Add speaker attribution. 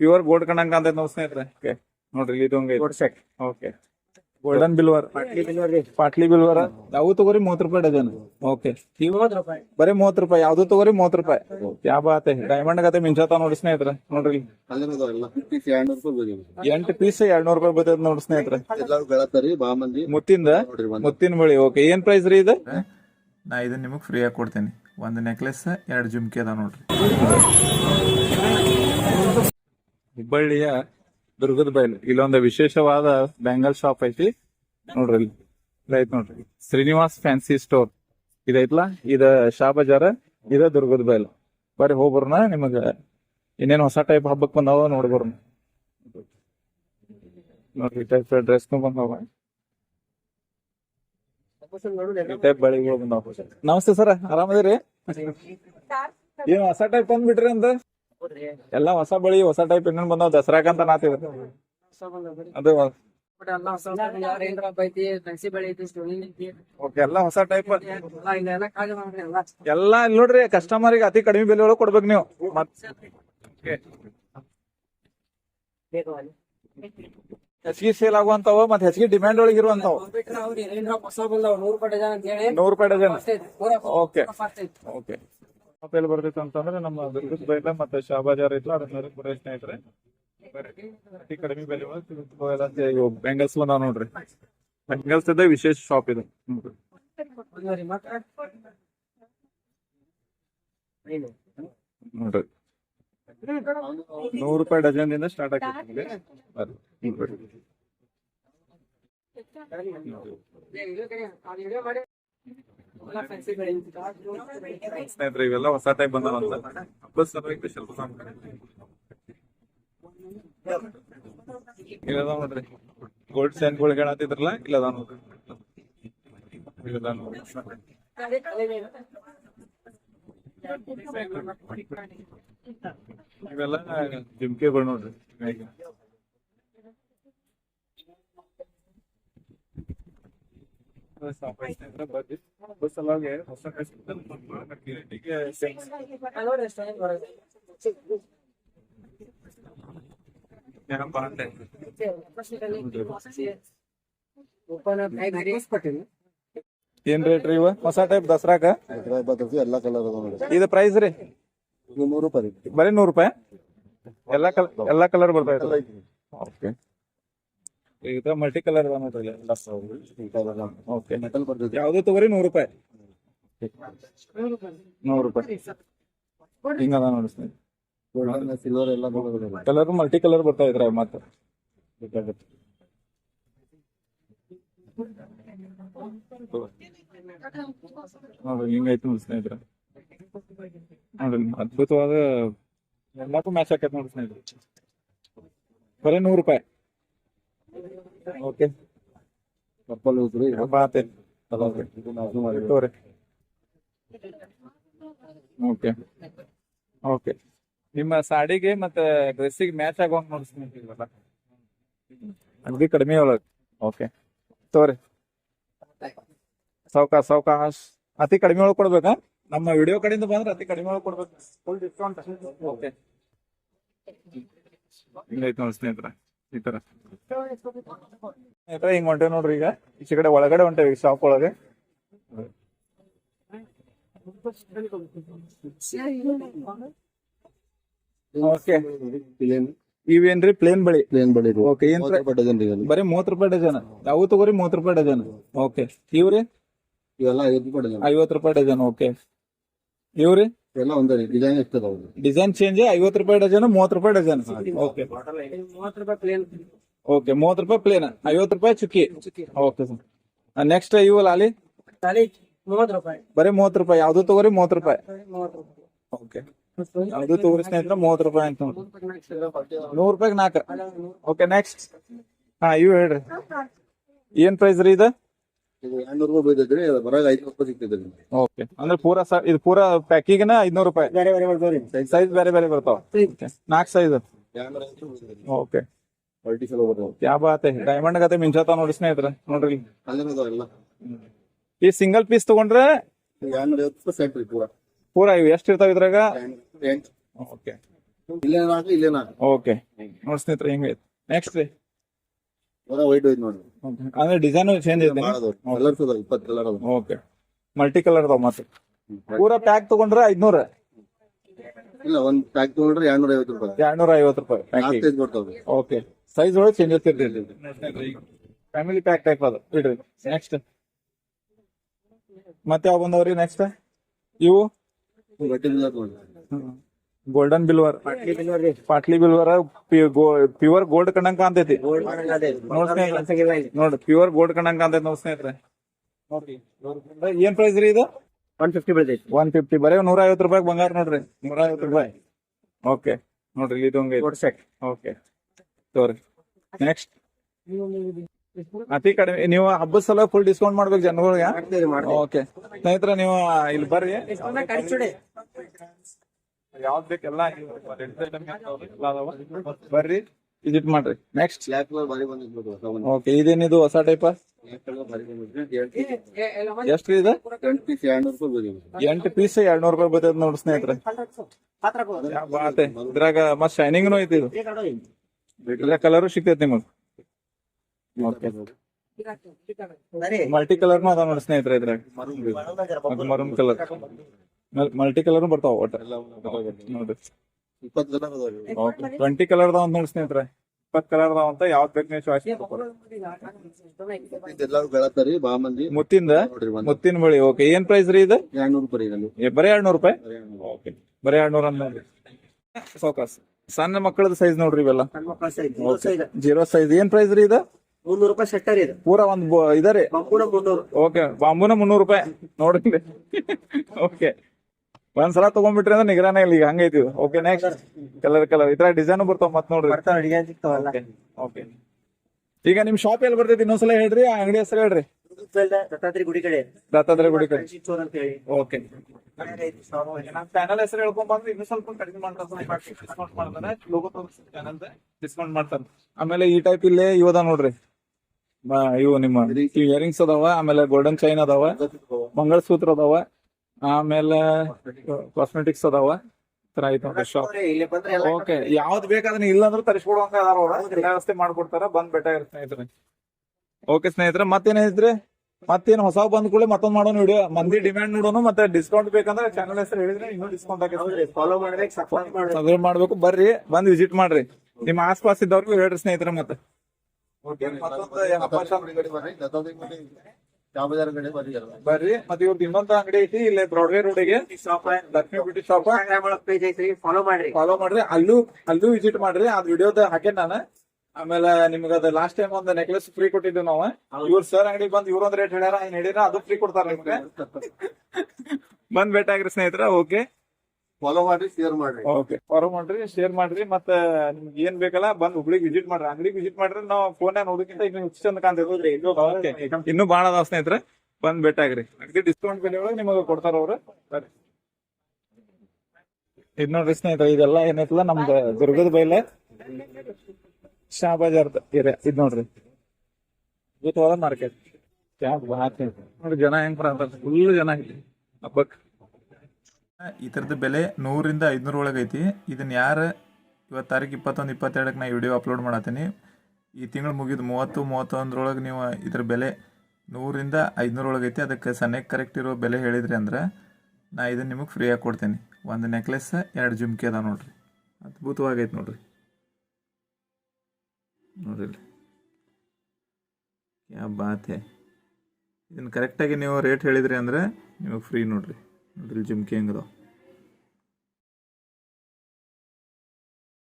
Speaker 1: Pure gold ಕಂಡಂಗ ಅಂತ ನಾವು ಸ್ನೇಹಿತರೆ. ಓಕೆ ನೋಡ್ರಿ ಇದು ಹಂಗೆ ಸೆಟ್ ಓಕೆ ಗೋಲ್ಡನ್ ಬಿಲ್ವರ್ ಪಾಟ್ಲಿ ಬಿಲ್ವರ್ ಯಾವು ತಗೋರಿ? ಮೂವತ್ ರೂಪಾಯಿ ಡಜನ್. ಓಕೆ ರೂಪಾಯಿ. ಬರೀ ಮೂವತ್ ರೂಪಾಯಿ. ಯಾವ್ದು ತಗೋರಿ? ಮೂವತ್ ರೂಪಾಯಿ. ಯಾ ಬಾತೆ. ಡೈಮಂಡ್ ಗತೆ ಮಿಂಚಾತ ನೋಡಿ ಸ್ನೇಹಿತರೆ. ನೋಡ್ರಿ. ಎಂಟು ಪೀಸ್ ಎರಡ್ ನೂರ್ ರೂಪಾಯಿ ಬರ್ತದ ನೋಡಿ ಸ್ನೇಹಿತರೆ.
Speaker 2: ಎಲ್ಲಾರು ಬೆಳತಾರಿ ಬಾ ಮಂದಿ.
Speaker 1: ಮುತ್ತಿಂದ? ಮುತ್ತಿನ ಬಳಿ. ಓಕೆ ಏನ್ ಪ್ರೈಸ್ ರೀ ಇದು? ನಾ ಇದನ್ನ ನಿಮಗ್ ಫ್ರೀ ಆಗಿ ಕೊಡ್ತೀನಿ. ಒಂದು ನೆಕ್ಲೆಸ್ ಎರಡು ಜುಮ್ಕಿ ಅದ ನೋಡ್ರಿ. ಹುಬ್ಬಳ್ಳಿಯ ದುರ್ಗದ ಬೈಲ್ ಇಲ್ಲೊಂದು ವಿಶೇಷವಾದ ಬ್ಯಾಂಗಲ್ ಶಾಪ್ ಐತಿ. ನೋಡ್ರಿ ಇಲ್ಲಿ. ಐತ್ ನೋಡ್ರಿ. ಶ್ರೀನಿವಾಸ್ ಫ್ಯಾನ್ಸಿ ಸ್ಟೋರ್ ಇದೈತ್ಲಾ ಇದ ಶಾ ಬಜಾರ ಇದ ದುರ್ಗದ ಬಯಲು. ಬರೀ ಹೋಗ್ಬರ್ನ ನಿಮಗ ಇನ್ನೇನ್ ಹೊಸ ಟೈಪ್ ಹಬ್ಬಕ್ ಬಂದಾವ ನೋಡ್ಬರ್ನ ನೋಡ್ರಿ ಟೈಪ್ ಡ್ರೆಸ್ ಬಂದಾವ. ಟೈಪ್ ಬಳಿಗಳು ಬಂದಾವ. ನಮಸ್ತೆ ಸರ್ ಆರಾಮದಿರಿ? ಏನ್ ಹೊಸ ಟೈಪ್ ಬಂದ್ಬಿಟ್ರಿ ಅಂತ? ಎಲ್ಲಾ ಹೊಸ ಬಳಿ ಹೊಸ ಟೈಪ್ ಇನ್ನೊಂದ್ ಬಂದಾವ ದಸರಾಕಂತ ನಾತಿದ ಅದು ಎಲ್ಲಾ ಹೊಸ ಟೈಪ್ ಎಲ್ಲಾ ಇಲ್ಲಿ ನೋಡ್ರಿ ಕಸ್ಟಮರ್ಗೆ ಅತಿ ಕಡಿಮೆ ಬೆಲೆ ಒಳಗೆ ಕೊಡ್ಬೇಕು ನೀವು. ಹೆಚ್ಚಿಗೆ ಸೇಲ್ ಆಗುವಂತಾವ ಮತ್ತೆ ಹೆಚ್ಚಿಗೆ ಡಿಮ್ಯಾಂಡ್ ಒಳಗೆ ಇರುವಂತಾವ ನೂರು ರೂಪಾಯಿ ಡಜನ್ ಓಕೆ ಓಕೆ ಶಾಪ್ ಎಲ್ಲಿ ಬರ್ತೈತೆ ಅಂತಂದ್ರೆ ನಮ್ಮ ದುರ್ಗದ ಬೈಲ ಮತ್ತೆ ಶಾಬಾಜಾರ್ ಐತ್ಲ ಅದನ್ನ ಬರೀ ಸ್ನೇಹಿತರೆ. ಅತಿ ಕಡಿಮೆ ಬೆಲೆ ಬೆಂಗಲ್ಸ್ ಬಂದಾವ ನೋಡ್ರಿ ಬೆಂಗಲ್ಸ್ ಇದ್ದ ವಿಶೇಷ ಶಾಪ್ ಇದು ನೋಡ್ರಿ. ನೂರು ರೂಪಾಯಿ ಡಜನ್ ಇಂದ ಸ್ಟಾರ್ಟ್ ಆಗ್ತದೆ. ಸ್ನೇಹಿತರೆ, ಇವೆಲ್ಲ ಹೊಸ ಟೈಪ್ ಅಂತ. ಹಬ್ಬದ ಸಲುವಾಗಿ ಸ್ವಲ್ಪ ನೋಡ್ರಿ. ಗೋಲ್ಡ್ ಸ್ಯಾನ್ಗಳು ಹೇಳತ್ತಿದ್ರಲ್ಲ ಇಲ್ಲದ ನೋಡ್ರಿ. ನೋಡ್ರಿ. ಇವೆಲ್ಲ ಜಿಮ್ಕೆಗಳು ನೋಡ್ರಿ ಈಗ. ಸಾಕಷ್ಟು ಸ್ನೇಹಿತರೆ ಬರ್ರಿ. ಹಬ್ಬದ ಸಲುವಾಗಿ ಹೊಸ ಗಿರಾಕಿಗೆ ಸೇಲ್ ಏನಪ್ಪ ಅಂದೆ ಏನ್ ರೇಟ್ ರೀ ಇವ? ಹೊಸ ಟೈಪ್ ದಸರಾಕ
Speaker 2: ಎಲ್ಲಾ ಕಲರ್
Speaker 1: ಇದು ಪ್ರೈಸ್ ರೀ?
Speaker 2: ನೂರು ರೂಪಾಯಿ.
Speaker 1: ಬರೀ ನೂರು ರೂಪಾಯಿ? ಎಲ್ಲಾ ಕಲರ್ ಎಲ್ಲಾ ಕಲರ್ ಬರ್ತಾ
Speaker 2: ಎಲ್ಲ
Speaker 1: ಇದೆ ಮಲ್ಟಿ ಕಲರ್ ಅದ ನೋಡ್ರಿ ಎಲ್ಲ. ಓಕೆ
Speaker 2: ಮೆಟಲ್ ಬರ್ತೈತಿ
Speaker 1: ಯಾವ್ದು ತಗೋರಿ? ನೂರು ರೂಪಾಯಿ. ನೂರು ರೂಪಾಯಿ. ಹಿಂಗ ಅದ ನೋಡಿ
Speaker 2: ಸಿಲ್ವರ್ ಎಲ್ಲ.
Speaker 1: ಕಲರ್ ಮಲ್ಟಿ ಕಲರ್ ಬರ್ತಾ ಇದ್ರ ಮತ್ತೆ. ಬೇಕಾಗುತ್ತೆ ನೋಡ್ರಿ ಹಿಂಗೈತಿ ನೋಡಿ ಸ್ನೇಹಿತರೆ. ನೋಡ್ರಿ ಅದ್ಭುತವಾದ ಎಲ್ಲಕ್ಕೂ ಮ್ಯಾಚ್ ಆಕೈತೆ ನೋಡಿ ಸ್ನೇಹಿತರೆ. ಬರೀ ನೂರು ರೂಪಾಯಿ. Okay
Speaker 2: purple.
Speaker 1: ತೋರಿ ಓಕೆ ಓಕೆ ನಿಮ್ಮ ಸಾಡಿಗೆ ಮತ್ತೆ ಡ್ರೆಸ್ಸಿಗೆ ಮ್ಯಾಚ್ ಆಗುವಂಗ ನೋಡಿಸ್ತೀನಿ ಅಂಗಡಿ ಅಗದಿ ಕಡಿಮೆ ಒಳಗೆ. ಓಕೆ ತೋರಿ. ಸೌಕಾ ಸಾವ್ಕಾಸ್ ಅತಿ ಕಡಿಮೆ ಒಳಗೆ ಕೊಡ್ಬೇಕಾ? ನಮ್ಮ ವಿಡಿಯೋ ಕಡೆಯಿಂದ ಬಂದ್ರೆ ಅತಿ ಕಡಿಮೆ ಒಳಗೆ ಕೊಡ್ಬೇಕು. ಫುಲ್ ಡಿಸ್ಕೌಂಟ್ ಓಕೆ ಹಿಂಗೈತೆ ನೋಡಿ ಸ್ನೇಹಿತರೆ ಈ ತರ. ಹಿಂಗ್ ಹೊಂಟೇವ್ ನೋಡ್ರಿ ಈಗ. ಈಚೆ ಕಡೆ ಒಳಗಡೆ ಹೊಂಟೇವಿ ಶಾಪ್ ಒಳಗೆ. ಓಕೆ ಇವೇನ್ರಿ? ಪ್ಲೇನ್ ಬಳಿ?
Speaker 2: ಪ್ಲೇನ್ ಬಳಿ
Speaker 1: ಓಕೆ ಏನ್
Speaker 2: ಮೂವತ್ತು ರೂಪಾಯಿ ಡಜನ್ ರೀ
Speaker 1: ಬರೀ ಮೂವತ್ ರೂಪಾಯಿ ಡಜನ್ ಅವು ತಗೋರಿ ಮೂವತ್ ರೂಪಾಯಿ ಡಜನ್ ಓಕೆ ಇವ್ರಿ?
Speaker 2: ಇವೆಲ್ಲ ಐವತ್ತು ರೂಪಾಯಿ ಡಜನ್
Speaker 1: ರೂಪಾಯಿ ಡಜನ್ ಓಕೆ ಇವ್ರಿ?
Speaker 2: ಎಲ್ಲ ಒಂದೇ ಡಿಸೈನ್ ಇರ್ತದೆ
Speaker 1: ಡಿಸೈನ್ ಚೇಂಜ್ ಐವತ್ತು ರೂಪಾಯಿ ಡಜನ್ ಮೂವತ್ತು ರೂಪಾಯಿ ಡಜನ್ ಓಕೆ ಓಕೆ ಮೂವತ್ತು ರೂಪಾಯಿ ಪ್ಲೇನ್ ಐವತ್ತು ರೂಪಾಯಿ ಚುಕ್ಕಿ. ಓಕೆ ಸರ್ ನೆಕ್ಸ್ಟ್ ಇವಲ್ಲ ಲಾಲಿ?
Speaker 3: ಮೂವತ್ತು ರೂಪಾಯಿ.
Speaker 1: ಬರೀ ಮೂವತ್ತು ರೂಪಾಯಿ. ಯಾವ್ದು ತಗೋರಿ ಮೂವತ್ ರೂಪಾಯಿ?
Speaker 3: ಮೂವತ್ತು ರೂಪಾಯಿ.
Speaker 1: ಓಕೆ ಯಾವ್ದು ತಗೋರಿ ಸ್ನೇಹಿತರೆ ಮೂವತ್ತು ರೂಪಾಯಿ ಅಂತ ನೋಡಿ. ನೂರು ರೂಪಾಯಿಗೆ ನಾಲ್ಕು. ಓಕೆ ನೆಕ್ಸ್ಟ್ ಹಾ ಇವು ಹೇಳ್ರಿ. ಏನ್ ಪ್ರೈಸ್ ರೀ ಇದು?
Speaker 2: ಇದು ಎರಡ್ನೂರು ರೂಪಾಯಿ ಬೀಳ್ತೈತ್ರಿ ಬರಾಗ ಐದ್ನೂರು ರೂಪಾಯಿ ಸಿಗ್ತೈತ್ರಿ
Speaker 1: ಓಕೆ ಅಂದ್ರೆ ಪೂರಾ ಸ- ಇದು ಪೂರಾ ಪ್ಯಾಕಿಗೆನ ಐದ್ನೂರು ರೂಪಾಯಿ?
Speaker 3: ಬೇರೆ ಬೇರೆ ಬರ್ತಾವ್ರಿ
Speaker 1: ಸೈಜ್ ಬೇರೆ ಬೇರೆ ಬರ್ತಾವ? ನಾಲ್ಕು ಸೈಜ್. ಓಕೆ
Speaker 2: ಕ್ವಾಲಿಟಿ ಚಲೋ ಬರ್ತಾವ
Speaker 1: ಯಾ ಬಾತೆ ಡೈಮಂಡ್ ಗತೆ ನೋಡಿ ಸ್ನೇಹಿತರೆ ನೋಡ್ರಿ. ಇಲ್ಲಿ.
Speaker 2: ಕಲರ್ ಅದಾವ ಎಲ್ಲ.
Speaker 1: ಈ ಸಿಂಗಲ್ ಪೀಸ್ ತಗೊಂಡ್ರೆ
Speaker 2: ಎರಡ್ನೂರ ಐವತ್ತು ರೂಪಾಯಿ ಸೆಟ್ ರೀ ಪೂರಾ.
Speaker 1: ಪೂರಾ ಇವು ಎಷ್ಟು ಇರ್ತಾವ ಇದ್ರಾಗ?
Speaker 2: ಎಂಟು
Speaker 1: ಓಕೆ
Speaker 2: ಇಲ್ಲೇ
Speaker 1: ಓಕೆ ನೋಡಿ ಸ್ನೇಹಿತರೆ ಹೆಂಗೈತೆ ನೆಕ್ಸ್ಟ್ ರೀ.
Speaker 2: ಹೊರ ವೈಟ್ ಹೋಯ್ತು ನೋಡಿ.
Speaker 1: ಅಂದ್ರೆ ಡಿಸೈನ್ ಚೇಂಜ್ ಐತೆ
Speaker 2: ಮಾಡೋದು ಕಲರ್ಸ್ ಅದಾವ ಇಪ್ಪತ್ತು ಕಲರ್ ಅದಾವ.
Speaker 1: ಓಕೆ ಮಲ್ಟಿ ಕಲರ್ ಅದಾವ ಮತ್ತೆ ಪೂರಾ ಪ್ಯಾಕ್ ತಗೊಂಡ್ರೆ ಐದ್ನೂರ.
Speaker 2: ಇಲ್ಲ ಒಂದ್ ಪ್ಯಾಕ್ ತಗೊಂಡ್ರೆ ಎರಡ್ನೂರ ಐವತ್ತು ರೂಪಾಯಿ.
Speaker 1: ಎರಡ್ನೂರ ಐವತ್ತು ರೂಪಾಯಿ
Speaker 2: ಸೈಜ್
Speaker 1: ಓಕೆ ಸೈಜ್ ಒಳಗೆ ಚೇಂಜ್ ಇರ್ತಿರ್ಲಿ ಫ್ಯಾಮಿಲಿ ಪ್ಯಾಕ್ ಟೈಪ್ ಅದು. ಇಡ್ರಿ. ನೆಕ್ಸ್ಟ್ ಮತ್ತೆ ಯಾವ ಬಂದವ್ರಿ ನೆಕ್ಸ್ಟ್ ಇವು?
Speaker 2: ಗಟ್ಟಿ ನೋಡಿ
Speaker 1: ಗೋಲ್ಡನ್ ಬಿಲ್ವರ್ ಪಾಟ್ಲಿ ಬಿಲ್ವರ್ ಪ್ಯೂರ್ ಗೋಲ್ಡ್ ಕಂಡಂಗ್ ಕಾಣ್ತೈತಿ. ನೋಡ್ರಿ ಪ್ಯೂರ್ ಗೋಲ್ಡ್ ಕಂಡಂಗ್ ಕಾಣ್ತೈತಿ. ನೋಡ್ ಸ್ನೇಹಿತರೆ. ನೋಡ್ರಿ. ಏನ್ ಪ್ರೈಸ್ ರೀ ಇದು?
Speaker 3: ಒನ್ ಫಿಫ್ಟಿ ಬೀಳ್ತೈತಿ
Speaker 1: ಒನ್ ಫಿಫ್ಟಿ ಬರೀ ನೂರ ಐವತ್ತು ರೂಪಾಯಿ ಬಂಗಾರ ನೋಡ್ರಿ. ನೂರ ಐವತ್ತು ರೂಪಾಯಿ. ಓಕೆ ನೋಡ್ರಿ ಇದು ಹಂಗೆ
Speaker 3: ಸೆಟ್
Speaker 1: ಓಕೆ ತೋರಿ ನೆಕ್ಸ್ಟ್ ಅತಿ ಕಡಿಮೆ ನೀವು ಹಬ್ಬದ ಸಲ ಫುಲ್ ಡಿಸ್ಕೌಂಟ್ ಮಾಡ್ಬೇಕು ಜನಗಳಿಗೆ? ಓಕೆ ಸ್ನೇಹಿತರೆ ನೀವು ಇಲ್ಲಿ ಬರ್ರಿ. ಯಾವ್ದು ಬೇಕೆಲ್ಲ ಬರ್ರಿ ವಿಸಿಟ್ ಮಾಡ್ರಿ. ನೆಕ್ಸ್ಟ್
Speaker 2: ಕಲರ್
Speaker 1: ಓಕೆ ಇದೇನಿದು ಹೊಸ ಟೈಪ್
Speaker 2: ಬ್ಲಾಕ್ ಕಲರ್ ಬಾರಿ ಬಂದಿತ್ತು
Speaker 1: ಎಷ್ಟು ಇದು?
Speaker 2: ಎಂಟು ಪೀಸ್ ಎರಡ್ನೂರು ರೂಪಾಯಿ
Speaker 1: ಬರ್ತೈತೆ ನೋಡಿ ಸ್ನೇಹಿತರೆ. ಇದ್ರಾಗ ಮತ್ ಶೈನಿಂಗ್ನು ಐತಿ ಇದು. ಇದ್ರ ಕಲರು ಸಿಗ್ತೈತಿ ನಿಮಗ್. ಓಕೆ ಮಲ್ಟಿ ಕಲರ್ನು ಅದ ನೋಡಿ ಸ್ನೇಹಿತರೆ ಇದ್ರಾಗ. ಮರುನ್ ಕಲರ್ ಮಲ್ಟಿ ಕಲರ್ ಬರ್ತಾವ ಒಟ್ಟ. ನೋಡ್ರಿ.
Speaker 2: ಇಪ್ಪತ್ತು ಕಲರ್ ಅದಾವ್ರಿ
Speaker 1: ಟ್ವೆಂಟಿ ಕಲರ್ ಅದಾವ ಅಂತ ನೋಡಿ ಸ್ನೇಹಿತರೆ. ಇಪ್ಪತ್ ಕಲರ್ ಅದಾವ ಅಂತ ಯಾವ್ದು ಬೇಕು ನೀವು ಚಾಯ್ಸ್
Speaker 2: ಇದೆಲ್ಲ ಬೆಳತಾರಿ ಬಾ ಮಂದಿ
Speaker 1: ಮುತ್ತಿಂದ? ಮುತ್ತಿನ ಬಳಿ ಓಕೆ ಏನ್ ಪ್ರೈಸ್ ರೀ ಇದು?
Speaker 2: ಎರಡ್ನೂರು ರೂಪಾಯಿ ಇದೆ
Speaker 1: ಏ, ಬರೀ ಎರಡ್ನೂರು ರೂಪಾಯಿ? ಓಕೆ ಬರೀ ಎರಡ್ನೂರ ಫೋಕಸ್ ಸಣ್ಣ ಮಕ್ಕಳದ ಸೈಜ್ ನೋಡ್ರಿ ಇವೆಲ್ಲ. ಜೀರೋ ಸೈಜ್ ಏನ್ ಪ್ರೈಸ್ ರೀ ಇದು?
Speaker 3: ಮುನ್ನೂರು ರೂಪಾಯಿ ಸೆಟ್ಟರ್ ಇದು.
Speaker 1: ಪೂರಾ ಒಂದ್ ಇದಾರೆ
Speaker 3: ಬಾಂಬೂನ ಮುನ್ನೂರ್.
Speaker 1: ಮುನ್ನೂರು ಓಕೆ ಬಾಂಬುನ ಮುನ್ನೂರು ರೂಪಾಯಿ. ನೋಡ್ರಿ. ಓಕೆ ಒಂದ್ಸಲ ತಗೊಂಡ್ಬಿಟ್ರಿ ಅಂದ್ರೆ ನಿಗರಾನೇ ಇಲ್ಲ ಈಗ ಹಂಗೈತಿ ಓಕೆ ನೆಕ್ಸ್ಟ್ ಕಲರ್ ಕಲರ್ ಇತರ ಡಿಸೈನ್ ಬರ್ತಾವ ಮತ್ ನೋಡ್ರಿ.
Speaker 3: ಬರ್ತಾವ ಡಿಸೈನ್ ಸಿಗ್ತಾವಲ್ಲ.
Speaker 1: ಓಕೆ ಈಗ ನಿಮ್ ಶಾಪ್ ಎಲ್ಲಿ ಬರ್ತೈತಿ? ಇನ್ನೊಂದ್ಸಲ ಹೇಳ್ರಿ ಆ ಅಂಗಡಿ ಹೆಸರು ಹೇಳ್ರಿ.
Speaker 3: ದತ್ತಾತ್ರಿ ಗುಡಿ ಕಡೆ.
Speaker 1: ದತ್ತಾತ್ರಿ ಗುಡಿ ಕಡೆ.
Speaker 3: ಚಿತ್ತೂರ್ ಅಂತ ಹೇಳಿ.
Speaker 1: ಓಕೆ ಚಾನಲ್ ಹೆಸರು ಹೇಳ್ಕೊಂಡ್ ಬಂದ್ರೆ ಇನ್ನೂ ಸ್ವಲ್ಪ ಕಡಿಮೆ ಮಾಡ್ತಾರೆ. ಡಿಸ್ಕೌಂಟ್ ಮಾಡ್ತಾರೆ. ಲೋಗೋ ಚಾನಲ್ ಡಿಸ್ಕೌಂಟ್ ಮಾಡ್ತಾರೆ. ಆಮೇಲೆ ಈ ಟೈಪ್ ಇಲ್ಲೇ ಇವದ ನೋಡ್ರಿ. ಇವು ನಿಮ್ಮ ಇಯರಿಂಗ್ಸ್ ಅದಾವ ಆಮೇಲೆ ಗೋಲ್ಡನ್ ಚೈನ್ ಅದಾವ. ಮಂಗಳಸೂತ್ರ ಅದಾವ. ಆಮೇಲೆ ಕಾಸ್ಮೆಟಿಕ್ಸ್ ಅದಾವ. ಶಾಪ್ ಓಕೆ ಯಾವ್ದು ಬೇಕಾದ್ರೆ ಇಲ್ಲ ಅಂದ್ರೆ ತರಿಸ್ಕೊಡುವಂಗ ಅದಾರ ಅವ್ರ. ಎಲ್ಲ ವ್ಯವಸ್ಥೆ ಮಾಡ್ಕೊಡ್ತಾರ ಬಂದ್ ಬೆಟ್ಟ ಸ್ನೇಹಿತರೆ. ಓಕೆ ಸ್ನೇಹಿತರೆ ಮತ್ತೇನಿದ್ರೆ ಮತ್ತೇನ್ ಹೊಸ ಬಂದ್ ಕೂಡಲೇ ಮತ್ತೊಂದ್ ಮಾಡೋಣ ವಿಡಿಯೋ. ಮಂದಿ ಡಿಮ್ಯಾಂಡ್ ನೋಡೋಣ ಮತ್ತೆ ಡಿಸ್ಕೌಂಟ್ ಬೇಕಂದ್ರೆ ಚಾನಲ್ ಹೆಸರು ಹೇಳಿದ್ರೆ ಇನ್ನೂ ಡಿಸ್ಕೌಂಟ್ ಹಾಕಿ
Speaker 3: ಫಾಲೋ ಮಾಡ್ಬೇಕು ಸಬ್ಸ್ಕ್ರೈಬ್ ಮಾಡ್ಬೇಕು
Speaker 1: ಬರ್ರಿ ಬಂದ್ ವಿಸಿಟ್ ಮಾಡ್ರಿ. ನಿಮ್ಮ ಆಸ್ಪಾಸ್ ಇದ್ದವ್ರಿಗೂ ಹೇಳ್ರಿ ಸ್ನೇಹಿತರೆ ಮತ್ತೆ.
Speaker 2: ಬರ್ರಿ
Speaker 1: ಮತ್ತೆ ಇವ್ರದ್ದು ಇನ್ನೊಂದು ಅಂಗಡಿ ಐತಿ ಇಲ್ಲಿ ಬ್ರಾಡ್ವೇ ರೋಡಿಗೆ ಲಕ್ಷ್ಮಿ ಬ್ಯೂಟಿ ಶಾಪ್
Speaker 3: ಪೇಜ್ ಐತ್ರಿ ಫಾಲೋ ಮಾಡ್ರಿ.
Speaker 1: ಫಾಲೋ ಮಾಡ್ರಿ ಅಲ್ಲೂ ಅಲ್ಲೂ ವಿಸಿಟ್ ಮಾಡ್ರಿ ಅದ್ ವಿಡಿಯೋದ ಹಾಕೇನ್ ನಾನು. ಆಮೇಲೆ ನಿಮ್ಗೆ ಅದ ಲಾಸ್ಟ್ ಟೈಮ್ ಒಂದ್ ನೆಕ್ಲೆಸ್ ಫ್ರೀ ಕೊಟ್ಟಿದ್ದೆ ನಾವು. ಇವ್ರ ಸರ್ ಅಂಗಡಿ ಬಂದ್ ಇವ್ರೊಂದ್ ರೇಟ್ ಹೇಳ್ಯಾರ ಏನ್ ಹೇಳಿರ ಅದು ಫ್ರೀ ಕೊಡ್ತಾರ ನಿಮ್ಗೆ. ಬಂದ್ ಭೇಟಿ ಆಗ್ರಿ ಸ್ನೇಹಿತರ ಓಕೆ
Speaker 2: ಫಾಲೋ ಮಾಡ್ರಿ ಶೇರ್ ಮಾಡ್ರಿ.
Speaker 1: ಓಕೆ ಫಾಲೋ ಮಾಡ್ರಿ ಶೇರ್ ಮಾಡ್ರಿ. ಮತ್ತ ನಿಮ್ಗೆ ಏನ್ ಬೇಕಲ್ಲ ಬಂದ್ ಹುಬ್ಳಿಗೆ ವಿಸಿಟ್ ಮಾಡ್ರಿ. ಅಂಗಡಿಗೆ ವಿಸಿಟ್ ಮಾಡ್ರಿ ನಾವು ಫೋನ್ ನೋಡೋದಕ್ಕಿಂತ ಇನ್ನು ಹೆಚ್ಚು ಚಂದ ಕಾಣ್ತಿರೋದ್ರಿ. ಇನ್ನೂ ಬಾಳ ಅದಾವ ಸ್ನೇಹಿತರೆ. ಬಂದ್ ಬೆಟ್ಟಾಗ್ರಿ ಅಗದಿ ಡಿಸ್ಕೌಂಟ್ ಬೆಲೆ ಒಳಗೆ ನಿಮಗೆ ಕೊಡ್ತಾರ ಅವ್ರು. ಸರಿ. ಇದ್ ನೋಡ್ರಿ ಸ್ನೇಹಿತರೆ ಇದೆಲ್ಲ ಏನೈತಲ್ಲ ನಮ್ದು ದುರ್ಗದ ಬೈಲೆ? ಶಾ ಬಜಾರ್ದ ಏರಿಯಾ ಇದ್ ನೋಡ್ರಿ ಭೂತವಾದ ಮಾರ್ಕೆಟ್. ನೋಡ್ರಿ ಜನ ಹೆಂಗ್ ಬರತ್ತಾರ? ಫುಲ್ ಜನ ಐತಿ ಹಬ್ಬಕ್. ಈ ಥರದ ಬೆಲೆ ನೂರಿಂದ ಐದ್ನೂರ ಒಳಗೈತಿ ಇದನ್ನು ಯಾರು ಇವತ್ತು ತಾರೀಕು ಇಪ್ಪತ್ತೊಂದು, ಇಪ್ಪತ್ತೆರಡಕ್ಕೆ ನಾ ವಿಡಿಯೋ ಅಪ್ಲೋಡ್ ಮಾಡತ್ತೀನಿ ಈ ತಿಂಗಳು ಮುಗಿದು ಮೂವತ್ತು, ಮೂವತ್ತೊಂದರೊಳಗೆ ನೀವು ಇದ್ರ ಬೆಲೆ ನೂರಿಂದ ಐದ್ನೂರ ಒಳಗೈತಿ ಅದಕ್ಕೆ ಸನ್ನೆಗೆ ಕರೆಕ್ಟ್ ಇರೋ ಬೆಲೆ ಹೇಳಿದ್ರಿ ಅಂದ್ರೆ ನಾ ಇದನ್ನು ನಿಮಗೆ ಫ್ರೀಯಾಗಿ ಕೊಡ್ತೀನಿ. ಒಂದು ನೆಕ್ಲೆಸ್ ಎರಡು ಜುಮ್ಕಿ ಅದ ನೋಡ್ರಿ. ಅದ್ಭುತವಾಗೈತೆ ನೋಡ್ರಿ. ನೋಡ್ರಿ. ಯಾ ಬಾತ್ ಇದನ್ನ ಕರೆಕ್ಟಾಗಿ ನೀವು ರೇಟ್ ಹೇಳಿದ್ರಿ ಅಂದ್ರೆ ನಿಮಗೆ ಫ್ರೀ ನೋಡ್ರಿ. ನೋಡ್ರಿ ಜುಮ್ಕಿ ಹೆಂಗದಾವ